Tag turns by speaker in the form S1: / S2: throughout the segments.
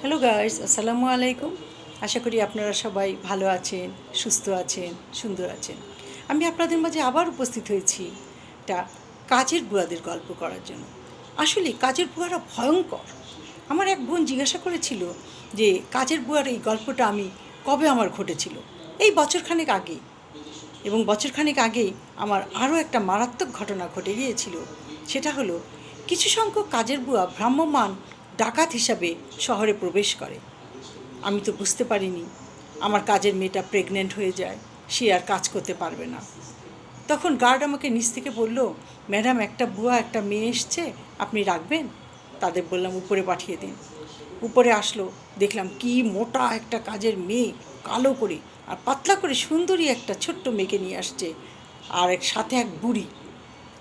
S1: Hello guys আসসালামু আলাইকুম আশা করি আপনারা সবাই ভালো আছেন, সুস্থ আছেন, সুন্দর আছেন। আমি আপনাদের মাঝে আবার উপস্থিত হয়েছি একটা কাজের বুয়াদের গল্প করার জন্য। আসলে কাজের বুয়ারা ভয়ঙ্কর। আমার এক বোন জিজ্ঞাসা করেছিল যে, কাজের বুয়ার এই গল্পটা আমি কবে আমার ঘটেছিল? এই বছরখানেক আগে। এবং বছরখানেক আগেই আমার আরও একটা মারাত্মক ঘটনা ঘটে গিয়েছিল। সেটা হলো, কিছু সংখ্যক কাজের বুয়া ভ্রাম্যমান ডাকাত হিসাবে শহরে প্রবেশ করে। আমি তো বুঝতে পারিনি, আমার কাজের মেয়েটা প্রেগনেন্ট হয়ে যায়, সে আর কাজ করতে পারবে না। তখন গার্ড আমাকে নিচ থেকে বলল ম্যাডাম একটা বুয়া, একটা মেয়ে এসছে, আপনি রাখবেন? তাদের বললাম, উপরে পাঠিয়ে দিন। উপরে আসলো, দেখলাম কি মোটা একটা কাজের মেয়ে, কালো করে, আর পাতলা করে সুন্দরী একটা ছোট্ট মেয়েকে নিয়ে আসছে, আর এক সাথে এক বুড়ি।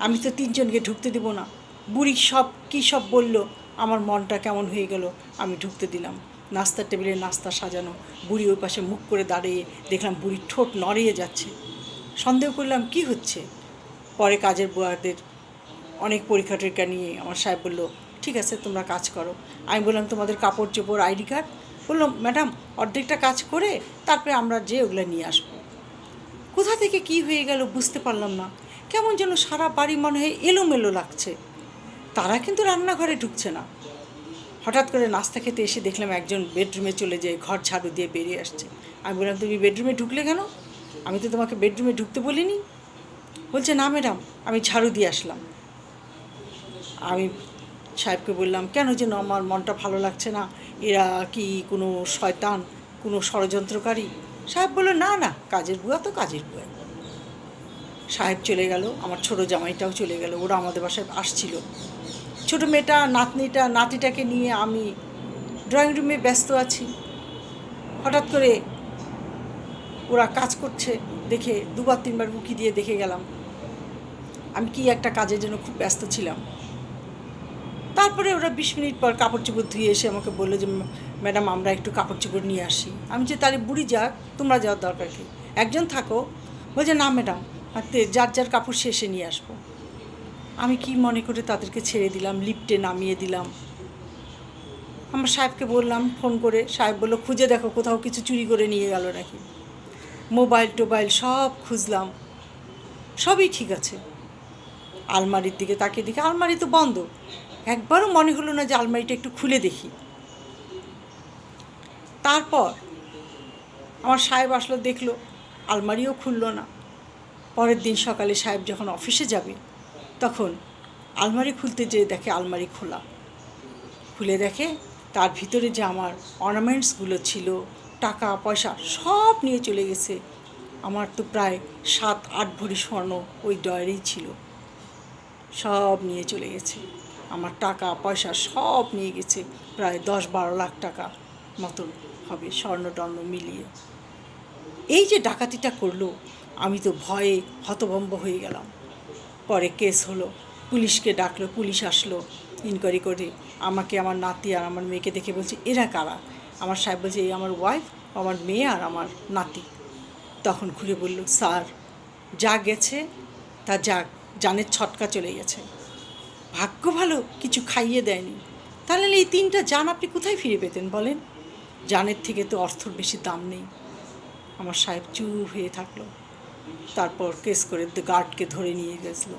S1: আমি তো তিনজনকে ঢুকতে দেব না। বুড়ি সব, কী সব বলল আমার মনটা কেমন হয়ে গেল, আমি ঢুকতে দিলাম। নাস্তার টেবিলে নাস্তা সাজানো, বুড়ি ওই পাশে মুখ করে দাঁড়িয়ে দেখলাম বুড়ির ঠোঁট নড়িয়ে যাচ্ছে। সন্দেহ করলাম, কি হচ্ছে? পরে কাজের বুয়াদের অনেক পরীক্ষা টরীক্ষা নিয়ে আমার সাহেব বলল, ঠিক আছে, তোমরা কাজ করো। আমি বললাম, তোমাদের কাপড় চোপড়, আইডি কার্ড? বলল ম্যাডাম, অর্ধেকটা কাজ করে তারপরে আমরা যে ওগুলো নিয়ে আসব। কোথা থেকে কি হয়ে গেল বুঝতে পারলাম না। কেমন যেন সারা বাড়ি মনে হয় এলোমেলো লাগছে। তারা কিন্তু রান্নাঘরে ঢুকছে না। হঠাৎ করে নাস্তা খেতে এসে দেখলাম একজন বেডরুমে চলে যায় ঘর ঝাড়ু দিয়ে বেরিয়ে আসছে। আমি বললাম, তুমি বেডরুমে ঢুকলে কেন? আমি তো তোমাকে বেডরুমে ঢুকতে বলিনি। বলছে, না ম্যাডাম, আমি ঝাড়ু দিয়ে আসলাম। আমি সাহেবকে বললাম, কেন যেন আমার মনটা ভালো লাগছে না। এরা কি কোনো শয়তান, কোনো ষড়যন্ত্রকারী? সাহেব বলল, না না, কাজের বুয়া তো কাজের বুয়া। সাহেব চলে গেল, আমার ছোট জামাইটাও চলে গেল, ওরা আমাদের বাসায় আসছিল। ছোট মেয়েটা, নাতনিটা, নাতিটাকে নিয়ে আমি ড্রয়িং রুমে ব্যস্ত আছি। হঠাৎ করে ওরা কাজ করছে দেখে দুবার, তিনবার উকি দিয়ে দেখে গেলাম। আমি কি একটা কাজের জন্য খুব ব্যস্ত ছিলাম। তারপরে ওরা বিশ মিনিট পর কাপড় চোপড় ধুয়ে এসে আমাকে বলল যে, ম্যাডাম, আমরা একটু কাপড় চোপড় নিয়ে আসি। আমি যে, তাহলে বুড়ি যাক তোমরা যাওয়ার দরকার কি? একজন থাকো। বলছে, না ম্যাডাম যার যার কাপড় শেষে নিয়ে আসব। আমি কি মনে করে তাদেরকে ছেড়ে দিলাম, লিফটে নামিয়ে দিলাম? আমার সাহেবকে বললাম, ফোন করে, সাহেব বলল, খুঁজে দেখো, কোথাও কিছু চুরি করে নিয়ে গেল নাকি? মোবাইল টোবাইল সব খুঁজলাম। সবই ঠিক আছে। আলমারির দিকে তাকিয়ে দেখি, আলমারি তো বন্ধ। একবারও মনে হলো না যে আলমারিটা একটু খুলে দেখি। তারপর আমার সাহেব আসলো, দেখল, আলমারিও খুললো না। পরের দিন সকালে সাহেব যখন অফিসে যাবে তখন আলমারি খুলতে যেয়ে দেখে আলমারি খোলা। খুলে দেখে তার ভিতরে যে আমার অর্নামেন্টসগুলো ছিল, টাকা, পয়সা সব নিয়ে চলে গেছে। আমার তো প্রায় সাত, আট ভরি স্বর্ণ ওই ডয়ারেই ছিল। সব নিয়ে চলে গেছে। আমার টাকা, পয়সা সব নিয়ে গেছে। প্রায় দশ, বারো লাখ টাকা মতন হবে স্বর্ণ, টর্ণ মিলিয়ে। এই যে ডাকাতিটা করল, আমি তো ভয়ে হতভম্ব হয়ে গেলাম। পরে কেস হলো। পুলিশকে ডাকলো, পুলিশ আসলো ইনকোয়ারি করে, আমাকে আমার নাতি আর আমার মেয়েকে দেখে বলছে, এরা কারা? আমার সাহেব বলছে, এই আমার ওয়াইফ আমার মেয়ে আর আমার নাতি। তখন ঘুরে বলল, স্যার, যা গেছে, তা যা, জানের ছটকা চলে গেছে। ভাগ্য ভালো, কিছু খাইয়ে দেয়নি। তাহলে এই তিনটা জান আপনি কোথায় ফিরে পেতেন বলেন? জানের থেকে তো অর্থর বেশি দাম নেই। আমার সাহেব চুপ হয়ে থাকল। তারপর কেস করে গার্ডকে ধরে নিয়ে গেছিল।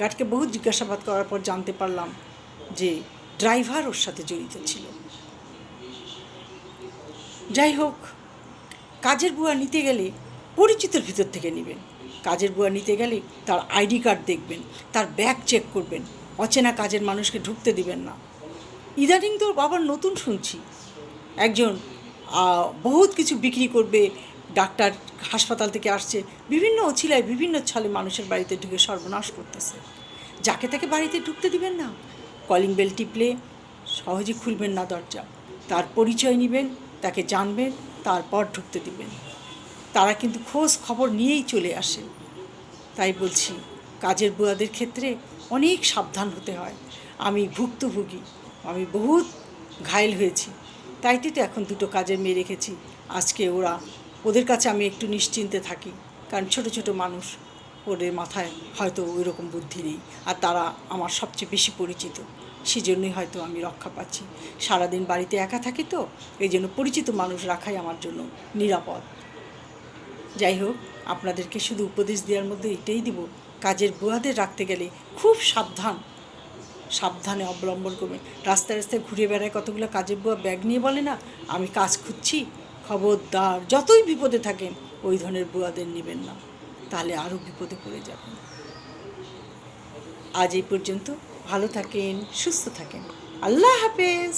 S1: গার্ডকে বহু জিজ্ঞাসাবাদ করার পর জানতে পারলাম যে ড্রাইভার ওর সাথে জড়িত ছিল। যাই হোক, কাজের বুয়া নিতে গেলে পরিচিতর ভিতর থেকে নেবেন। কাজের বুয়া নিতে গেলে তার আইডি কার্ড দেখবেন, তার ব্যাগ চেক করবেন, অচেনা কাজের মানুষকে ঢুকতে দিবেন না। ইদানিং তো আবার নতুন শুনছি, একজন বহুত কিছু বিক্রি করবে, ডাক্তার হাসপাতাল থেকে আসছে, বিভিন্ন অছিলায় বিভিন্ন ছলে মানুষের বাড়িতে ঢুকে সর্বনাশ করতেছে। যাকে তাকে বাড়িতে ঢুকতে দিবেন না। কলিং বেল টিপলে সহজে খুলবেন না দরজা। তার পরিচয় নেবেন, তাকে জানবেন, তারপর ঢুকতে দিবেন। তারা কিন্তু খোঁজ খবর নিয়েই চলে আসে। তাই বলছি, কাজের বুয়াদের ক্ষেত্রে অনেক সাবধান হতে হয়। আমি ভুক্তভোগী। আমি বহুত ঘায়েল হয়েছি। তাই তো এখন দুটো কাজের মেয়ে রেখেছি। আজকে ওরা, ওদের কাছে আমি একটু নিশ্চিন্তে থাকি, কারণ ছোট ছোট মানুষ, ওদের মাথায় হয়তো ওই রকম বুদ্ধি নেই, আর তারা আমার সবচেয়ে বেশি পরিচিত। সেজন্যই হয়তো আমি রক্ষা পাচ্ছি। সারাদিন বাড়িতে একা থাকি তো, এই জন্য পরিচিত মানুষ রাখাই আমার জন্য নিরাপদ। যাই হোক, আপনাদেরকে শুধু উপদেশ দেওয়ার মধ্যে এটাই দিব, কাজের বুয়াদের রাখতে গেলে খুব সাবধান সাবধানে অবলম্বন করবেন রাস্তায় রাস্তায় ঘুরে বেড়ায় কতগুলো কাজের বুয়া ব্যাগ নিয়ে বলে না, আমি কাজ খুঁজছি, খবরদার, যতই বিপদে থাকেন ওই ধরনের বুয়াদের নেবেন না। তাহলে আরও বিপদে পড়ে যাবেন। আজ এই পর্যন্ত। ভালো থাকেন, সুস্থ থাকেন। আল্লাহ হাফেজ।